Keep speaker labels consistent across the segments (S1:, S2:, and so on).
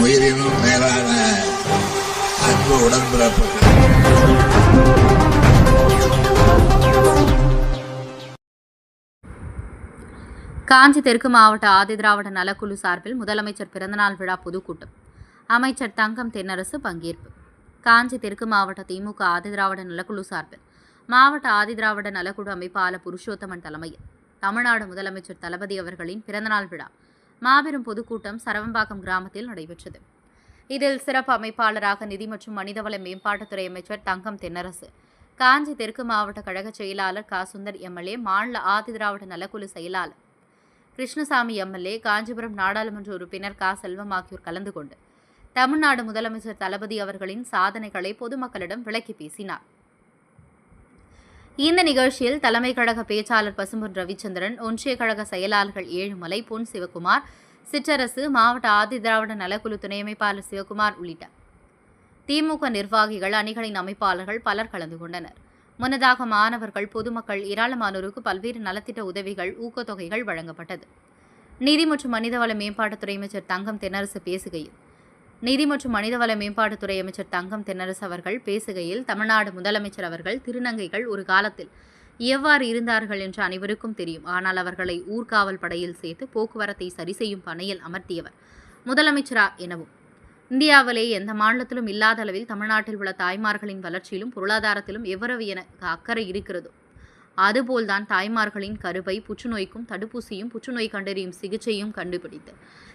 S1: உயிரினும் மேலான அன்பு உடன்பிறப்புகள்.
S2: காஞ்சி தெற்கு மாவட்ட ஆதிதிராவிட நலக்குழு சார்பில் முதலமைச்சர் பிறந்தநாள் விழா பொதுக்கூட்டம். அமைச்சர் தங்கம் தென்னரசு பங்கேற்பு. காஞ்சி தெற்கு மாவட்ட திமுக ஆதிதிராவிட நலக்குழு சார்பில் மாவட்ட ஆதிதிராவிட நலக்குழு அமைப்பாளர் புருஷோத்தமன் தலைமையில் தமிழ்நாடு முதலமைச்சர் தளபதி அவர்களின் பிறந்தநாள் விழா மாபெரும் பொதுக்கூட்டம் சரவம்பாக்கம் கிராமத்தில் நடைபெற்றது. இதில் சிறப்பு அமைப்பாளராக நிதி மற்றும் மனிதவள மேம்பாட்டுத்துறை அமைச்சர் தங்கம் தென்னரசு காஞ்சி தெற்கு மாவட்ட கழக செயலாளர் கா சுந்தர் எம்எல்ஏ மாநில ஆதிதிராவிட நலக்குழு செயலாளர் கிருஷ்ணசாமி எம்எல்ஏ காஞ்சிபுரம் நாடாளுமன்ற உறுப்பினர் கா. செல்வம் ஆகியோர் கலந்து கொண்டு தமிழ்நாடு முதலமைச்சர் தளபதி அவர்களின் சாதனைகளை பொதுமக்களிடம் விளக்கி பேசினார். இந்த நிகழ்ச்சியில் தலைமை கழக பேச்சாளர் பசும்பொன் ரவிச்சந்திரன் ஒன்றிய கழக செயலாளர்கள் ஏழுமலை பொன் சிவகுமார் சிற்றரசு மாவட்ட ஆதிதிராவிட நலக்குழு துணை அமைப்பாளர் சிவகுமார் உள்ளிட்ட திமுக நிர்வாகிகள் அணிகளின் அமைப்பாளர்கள் பலர் கலந்து கொண்டனர். முன்னதாக மாணவர்கள் பொதுமக்கள் ஏராளமானோருக்கு பல்வேறு நலத்திட்ட உதவிகள் ஊக்கத்தொகைகள் வழங்கப்பட்டது. நிதி மற்றும் மனிதவள மேம்பாட்டுத்துறை அமைச்சர் தங்கம் தென்னரசு பேசுகையில் நிதி மற்றும் மனிதவள மேம்பாட்டுத்துறை அமைச்சர் தங்கம் தென்னரசு அவர்கள் பேசுகையில் தமிழ்நாடு முதலமைச்சர் அவர்கள் திருநங்கைகள் ஒரு காலத்தில் எவ்வாறு இருந்தார்கள் என்று அனைவருக்கும் தெரியும். ஆனால் அவர்களை ஊர்காவல் படையில் சேர்த்து போக்குவரத்தை சரி செய்யும் பணியில் அமர்த்தியவர் முதலமைச்சரா எனவும் இந்தியாவிலே எந்த மாநிலத்திலும் இல்லாத அளவில் தமிழ்நாட்டில் உள்ள தாய்மார்களின் வளர்ச்சியிலும் பொருளாதாரத்திலும் எவ்வளவு என அக்கறை இருக்கிறதோ அதுபோல்தான் தாய்மார்களின் கருவை புற்றுநோய்க்கும் தடுப்பூசியும் புற்றுநோய் கண்டறியும் சிகிச்சையும் கண்டுபிடித்து.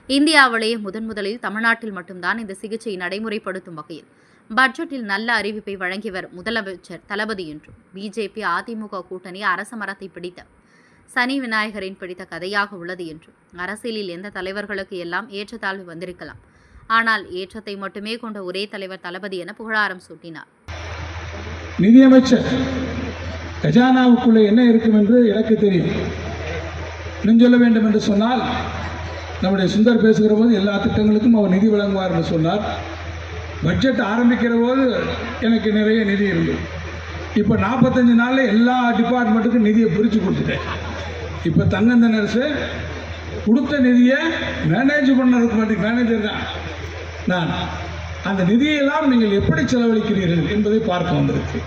S2: இந்தியாவிலேயே முதன் முதலில் தமிழ்நாட்டில் மட்டும்தான் இந்த சிகிச்சை நடைமுறைப்படுத்தும் வகையில். பட்ஜெட்டில் நல்ல அறிவிப்பை வழங்கியவர் முதலமைச்சர் தளபதி என்றும் பிஜேபி அதிமுக கூட்டணி அரச மரத்தை பிடித்த சனி விநாயகரின் பிடித்த கதையாக உள்ளது என்றும் அரசியலில் எந்த தலைவர்களுக்கு எல்லாம் ஏற்றத்தாழ்வு வந்திருக்கலாம். ஆனால் ஏற்றத்தை மட்டுமே கொண்ட ஒரே தலைவர் தளபதி என புகழாரம் சூட்டினார்.
S3: நிதியமைச்சர் கஜானாவுக்குள்ளே என்ன இருக்கும் என்று எனக்கு தெரியும். இன்னும் சொல்ல வேண்டும் என்று சொன்னால் நம்முடைய சுந்தர் பேசுகிற போது எல்லா திட்டங்களுக்கும் அவர் நிதி வழங்குவார் என்று சொன்னார். பட்ஜெட் ஆரம்பிக்கிற போது எனக்கு நிறைய நிதி இருந்தது. இப்போ நாற்பத்தஞ்சு நாளில் எல்லா டிபார்ட்மெண்ட்டுக்கும் நிதியை பிரித்து கொடுத்துட்டேன். இப்போ தங்கந்த நர்ஸு கொடுத்த நிதியை மேனேஜ் பண்ணுறதுக்கு மேனேஜர் தான். நான் அந்த நிதியெல்லாம் நீங்கள் எப்படி செலவழிக்கிறீர்கள் என்பதை பார்க்க வந்திருக்கு.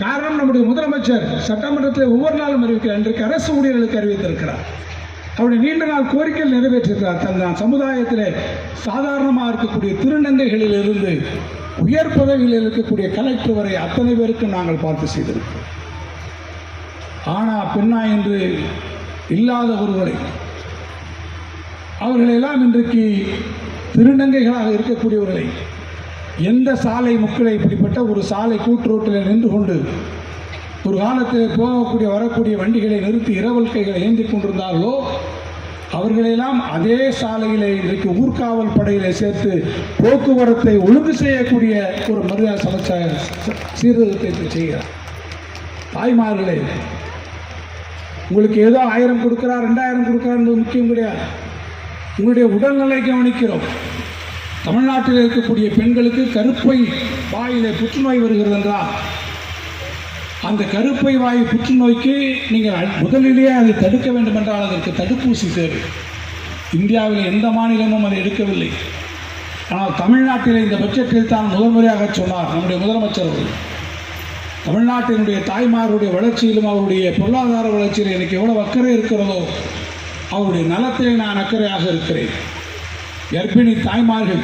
S3: காரணம் நம்முடைய முதலமைச்சர் சட்டமன்றத்தில் ஒவ்வொரு நாளும் அறிவிக்கிறார் இன்றைக்கு அரசு ஊழியர்களுக்கு அறிவித்திருக்கிறார். அவருடைய நீண்ட நாள் கோரிக்கைகள் நிறைவேற்றிருக்கிறார். தன் சமுதாயத்தில் சாதாரணமாக இருக்கக்கூடிய திருநங்கைகளில் இருந்து உயர் பதவியில் இருக்கக்கூடிய கலெக்டர் வரை அத்தனை பேருக்கும் நாங்கள் பார்த்து செய்திருக்கிறோம். ஆனா பெண்ணா என்று இல்லாத ஒருவரை அவர்களெல்லாம் இன்றைக்கு திருநங்கைகளாக இருக்கக்கூடியவர்களை எந்த சாலை முக்களை இப்படிப்பட்ட ஒரு சாலை கூட்டுரோட்டில் நின்று கொண்டு ஒரு காலத்தில் போகக்கூடிய வரக்கூடிய வண்டிகளை நிறுத்தி இரவல்கைகளை ஏந்தி கொண்டிருந்தார்களோ அவர்களெல்லாம் அதே சாலையிலே இன்றைக்கு ஊர்காவல் படையிலே சேர்த்து போக்குவரத்தை ஒழுங்கு செய்யக்கூடிய ஒரு மரியாதை சமச்சார சீர்திருத்தத்தை செய்கிறார். தாய்மார்களே உங்களுக்கு ஏதோ ஆயிரம் கொடுக்குறா ரெண்டாயிரம் கொடுக்குறான்னு முக்கியம் கிடையாது. உங்களுடைய உடல்நிலை கவனிக்கிறோம். தமிழ்நாட்டில் இருக்கக்கூடிய பெண்களுக்கு கருப்பை வாயிலே புற்றுநோய் வருகிறது என்றால் அந்த கருப்பை வாய் புற்றுநோய்க்கு நீங்கள் அ- முதலிலேயே அதை தடுக்க வேண்டும் என்றால் அதற்கு தடுப்பூசி தேவை இந்தியாவில் எந்த மாநிலமும் அதை எடுக்கவில்லை. ஆனால் தமிழ்நாட்டில் இந்த பட்ஜெட்டில் தான் முதன்முறையாக சொன்னார் நம்முடைய முதலமைச்சர் அவர்கள். தமிழ்நாட்டினுடைய தாய்மாருடைய வளர்ச்சியிலும் அவருடைய பொருளாதார வளர்ச்சியிலும் எனக்கு எவ்வளோ அக்கறை இருக்கிறதோ அவருடைய நலத்திலே நான் அக்கறையாக இருக்கிறேன். கர்ப்பிணி தாய்மார்கள்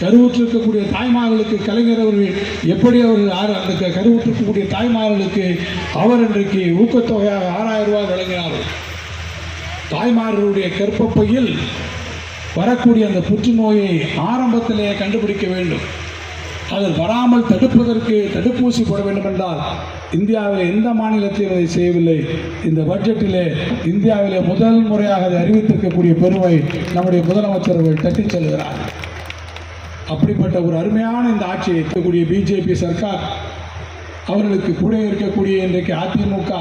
S3: கருவுற்றிருக்கக்கூடிய தாய்மார்களுக்கு கலைஞர் அவர்கள் எப்படி அவர்கள் ஆறு அந்த க- கருவுற்றிருக்கக்கூடிய தாய்மார்களுக்கு அவர் இன்றைக்கு ஊக்கத்தொகையாக ஆறாயிரம் ரூபாய் வழங்கினார்கள் தாய்மார்களுடைய கற்பப்பையில் வரக்கூடிய அந்த புற்றுநோயை ஆரம்பத்திலேயே கண்டுபிடிக்க வேண்டும். அது வராமல் தடுப்பதற்கு தடுப்பூசி போட வேண்டும் என்றால் இந்தியாவில் எந்த மாநிலத்திலும் அதை செய்யவில்லை? இந்த பட்ஜெட்டிலே இந்தியாவிலே முதல் முறையாக அதை அறிவித்திருக்கக்கூடிய பெருமை நம்முடைய முதலமைச்சர் அவர்கள் தட்டிச் செல்கிறார். அப்படிப்பட்ட ஒரு அருமையான இந்த ஆட்சியை இருக்கக்கூடிய பிஜேபி சர்க்கார் அவர்களுக்கு கூட இருக்கக்கூடிய இன்றைக்கு அதிமுக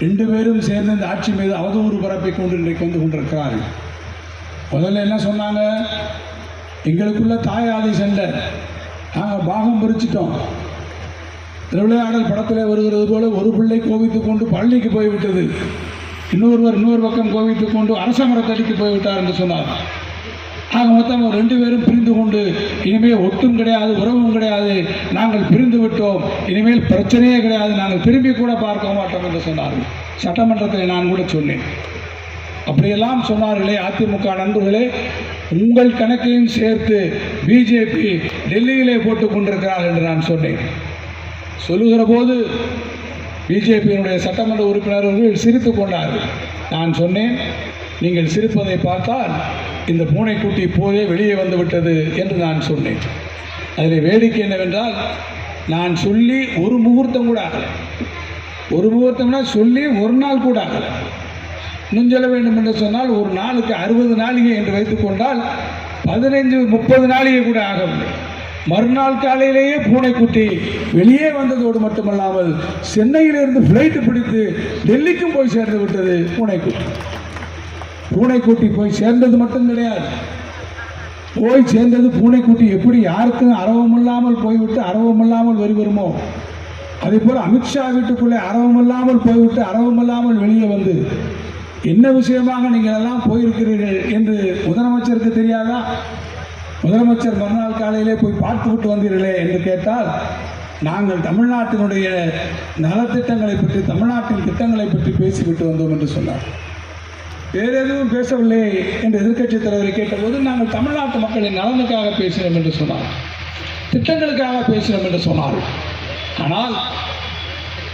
S3: ரெண்டு பேரும் சேர்ந்து இந்த ஆட்சி மீது அவதூறு பரப்பிக் கொண்டு இன்றைக்கு வந்து கொண்டிருக்கிறார்கள். முதல்ல என்ன சொன்னாங்க? எங்களுக்குள்ள தாயாதி சண்டை. நாங்கள் பாகம் பிரிச்சிட்டோம். திருவிளையாடல் படத்தில் வருகிறது போல ஒரு பிள்ளை கோவித்து கொண்டு பள்ளிக்கு போய்விட்டது. இன்னொருவர் இன்னொரு பக்கம் கோவித்து கொண்டு அரச மரத்தடிக்கு போய்விட்டார் என்று சொன்னார். ஆக மொத்தம் ரெண்டு பேரும் பிரிந்து கொண்டு இனிமேல் ஒட்டும் கிடையாது உறவும் கிடையாது நாங்கள் பிரிந்து விட்டோம் இனிமேல் பிரச்சனையே கிடையாது நாங்கள் திரும்பி கூட பார்க்க மாட்டோம் என்று சொன்னார்கள். சட்டமன்றத்தில் நான் கூட சொன்னேன். அப்படியெல்லாம் சொன்னார்களே அதிமுக நண்பர்களே உங்கள் கணக்கையும் சேர்த்து பிஜேபி டெல்லியிலே போட்டுக் கொண்டிருக்கிறார்கள் என்று நான் சொன்னேன். சொல்லுகிற போது பிஜேபியினுடைய சட்டமன்ற உறுப்பினர்கள் சிரித்து கொண்டார்கள். நான் சொன்னேன் நீங்கள் சிரிப்பதை பார்த்தால் இந்த பூனைக்குட்டி இப்போதே வெளியே வந்து விட்டது என்று நான் சொன்னேன். அதில் வேடிக்கை என்னவென்றால் நான் சொல்லி ஒரு முகூர்த்தம் கூட ஆகலை. ஒரு முகூர்த்தம்னா சொல்லி ஒரு நாள் கூட ஆகலை. இன்னும் சொல்ல வேண்டும் என்று சொன்னால் ஒரு நாளுக்கு அறுபது நாளிகை என்று வைத்துக்கொண்டால் பதினைஞ்சு முப்பது நாளிகை கூட ஆகவில்லை மறுநாள் காலையிலேயே பூனைக்குட்டி வெளியே வந்ததோடு மட்டுமல்லாமல் சென்னையிலிருந்து ஃப்ளைட்டு பிடித்து டெல்லிக்கும் போய் சேர்ந்து விட்டது பூனைக்குட்டி பூனைக்குட்டி போய் சேர்ந்தது மட்டும் கிடையாது. போய் சேர்ந்தது பூனைக்குட்டி எப்படி யாருக்கும் அரவமில்லாமல் போய்விட்டு அரவமில்லாமல் வரி வருமோ? அதே போல் அமித்ஷா வீட்டுக்குள்ளே அரவமில்லாமல் போய்விட்டு அரவமில்லாமல் வெளியே வந்து என்ன விஷயமாக நீங்கள் எல்லாம் போயிருக்கிறீர்கள் என்று முதலமைச்சருக்கு தெரியாதா? முதலமைச்சர் மறுநாள் காலையிலே போய் பார்த்து விட்டு வந்தீர்களே என்று கேட்டால் நாங்கள் தமிழ்நாட்டினுடைய நலத்திட்டங்களை பற்றி தமிழ்நாட்டின் திட்டங்களை பற்றி பேசிவிட்டு வந்தோம் என்று சொன்னார். வேறு எதுவும் பேசவில்லை என்று எதிர்க்கட்சித் தலைவரை கேட்டபோது நாங்கள் தமிழ்நாட்டு மக்களின் நலனுக்காக பேசினோம் என்று சொன்னார். திட்டங்களுக்காக பேசினோம் என்று சொன்னார். ஆனால்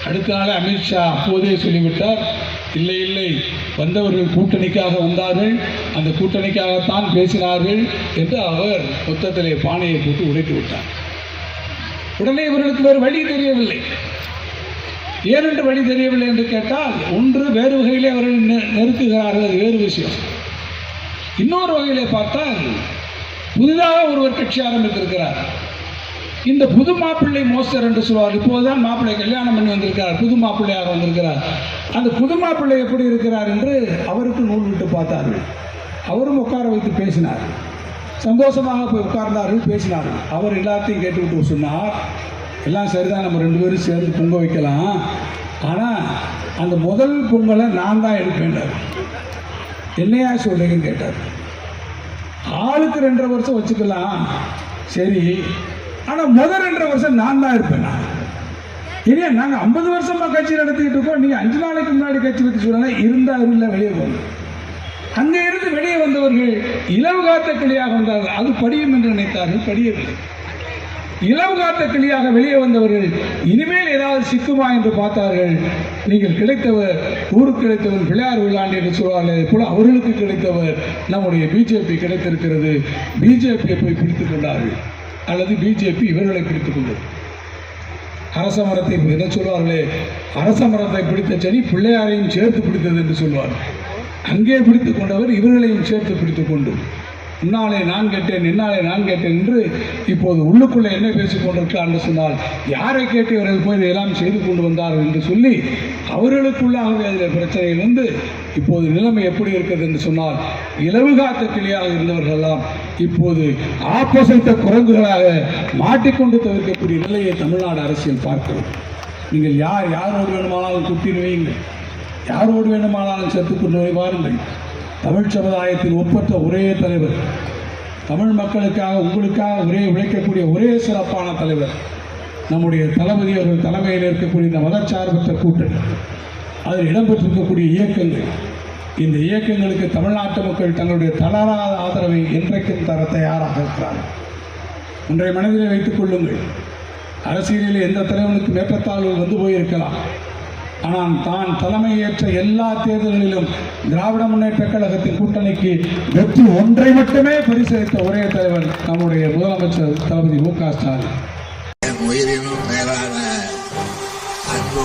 S3: அடுத்த நாள் அமித்ஷா அப்போதே சொல்லிவிட்டார் இல்லை இல்லை. வந்தவர்கள் கூட்டணிக்காக வந்தார்கள். அந்த கூட்டணிக்காகத்தான் பேசினார்கள் என்று அவர் மொத்தத்திலே பானையை போட்டு உடைத்து விட்டார். உடனே இவர்களுக்கு வேறு வழி தெரியவில்லை. ஏனென்று வழி தெரியவில்லை என்று கேட்டால் ஒன்று வேறு வகையிலே அவர்கள் நெ- நெருக்குகிறார்கள். அது வேறு விஷயம். இன்னொரு வகையிலே பார்த்தால் புதிதாக ஒருவர் கட்சி ஆரம்பித்திருக்கிறார். இந்த புது மாப்பிள்ளை மோஸ்டர் என்று சொல்வார். இப்போதுதான் மாப்பிள்ளை கல்யாணம் பண்ணி வந்திருக்கிறார். புது மாப்பிள்ளையாக வந்திருக்கிறார். அந்த புது மாப்பிள்ளை எப்படி இருக்கிறார் என்று அவருக்கு நூல் விட்டு பார்த்தார்கள். அவரும் உட்கார வைத்து பேசினார். சந்தோஷமாக போய் உட்கார்ந்தார்கள் பேசினார்கள் அவர் எல்லாத்தையும் கேட்டுவிட்டு சொன்னார் எல்லாம் சரிதான். நம்ம ரெண்டு பேரும் சேர்ந்து பொங்க வைக்கலாம். ஆனால் அந்த முதல் பொங்கலை நான் தான் எடுப்பேன்டார் என்னையா சொல்றீங்கன்னு கேட்டார். ஆளுக்கு ரெண்டரை வருஷம் வச்சுக்கலாம். சரி ஆனால் முதல் ரெண்டரை வருஷம் நான் தான் இருப்பேன் நான். இனி நாங்கள் ஐம்பது வருஷமா கட்சி நடத்திக்கிட்டு இருக்கோம். நீங்கள் அஞ்சு நாளைக்கு முன்னாடி கட்சி பற்றி சொல்லலாம் இருந்தா இல்லை வெளியே போகணும் அங்கே இருந்து வெளியே வந்தவர்கள் இலவு காத்த கிளியாக வந்தார்கள். அது படியும் என்று நினைத்தார்கள் படியவில்லை. இளவு காத்த கிளியாக வெளியே வந்தவர்கள் இனிமேல் ஏதாவது சிக்குமா என்று பார்த்தார்கள். நீங்கள் கிடைத்தவர் ஊருக்கு கிடைத்தவர் பிள்ளையார் விழாண்டு என்று சொல்வார்கள் போல அவர்களுக்கு கிடைத்தவர் நம்முடைய பிஜேபி கிடைத்திருக்கிறது. பிஜேபியை போய் பிடித்துக் கொண்டார்கள். அல்லது பிஜேபி இவர்களை பிடித்துக் கொண்டது அரச மரத்தை என்ன சொல்வார்களே? அரச மரத்தை பிடித்த சனி பிள்ளையாரையும் சேர்த்து பிடித்தது என்று சொல்வார்கள் அங்கே பிடித்து கொண்டவர் இவர்களையும் சேர்த்து பிடித்து கொண்டு. முன்னாலே நான் கேட்டேன் என்னாலே நான் கேட்டேன் என்று இப்போது உள்ளுக்குள்ளே என்ன பேசிக் கொண்டிருக்கிறார் என்று சொன்னால் யாரை கேட்டு இவர்கள் போய் இதையெல்லாம் செய்து கொண்டு வந்தார்கள் என்று சொல்லி அவர்களுக்குள்ளாகவே அதில் பிரச்சனைகள் வந்து இப்போது நிலைமை எப்படி இருக்கிறது என்று சொன்னால் இலவு காத்த கிளியாக இருந்தவர்கள் எல்லாம் இப்போது ஆப்போசிட்ட குரங்குகளாக மாட்டிக்கொண்டு தவிர்க்கக்கூடிய நிலையை தமிழ்நாடு அரசியல் பார்க்கிறது. நீங்கள் யார் யாரோடு வேணுமானாலும் குட்டி வையுங்கள் யாரோடு வேண்டுமானாலும் செத்துக்கொண்டு கொண்டு தமிழ் சமுதாயத்தின் ஒப்பற்ற ஒரே தலைவர். தமிழ் மக்களுக்காக உங்களுக்காக ஒரே உழைக்கக்கூடிய ஒரே சிறப்பான தலைவர். நம்முடைய தளபதி அவர்கள் தலைமையில் இருக்கக்கூடிய இந்த மதச்சார்பற்ற கூட்டணி. அதில் இடம்பெற்றிருக்கக்கூடிய இயக்கங்கள். இந்த இயக்கங்களுக்கு தமிழ்நாட்டு மக்கள் தங்களுடைய தளராத ஆதரவை என்றைக்கும் தர தயாராக இருக்கிறார்கள். ஒன்றை மனதில் வைத்துக் கொள்ளுங்கள். அரசியலில் எந்த தலைவனுக்கும் ஏற்றத்தாழ்வுகள் வந்து போயிருக்கலாம். ஆனால் தான் தலைமையேற்ற எல்லா தேர்தல்களிலும் திராவிட முன்னேற்ற கழகத்தின் கூட்டணிக்கு வெற்றி ஒன்றை மட்டுமே பரிசளித்த ஒரே தலைவர் நம்முடைய முதலமைச்சர் தளபதி மு க ஸ்டாலின்.
S1: உயிரினும் மேலான அன்பு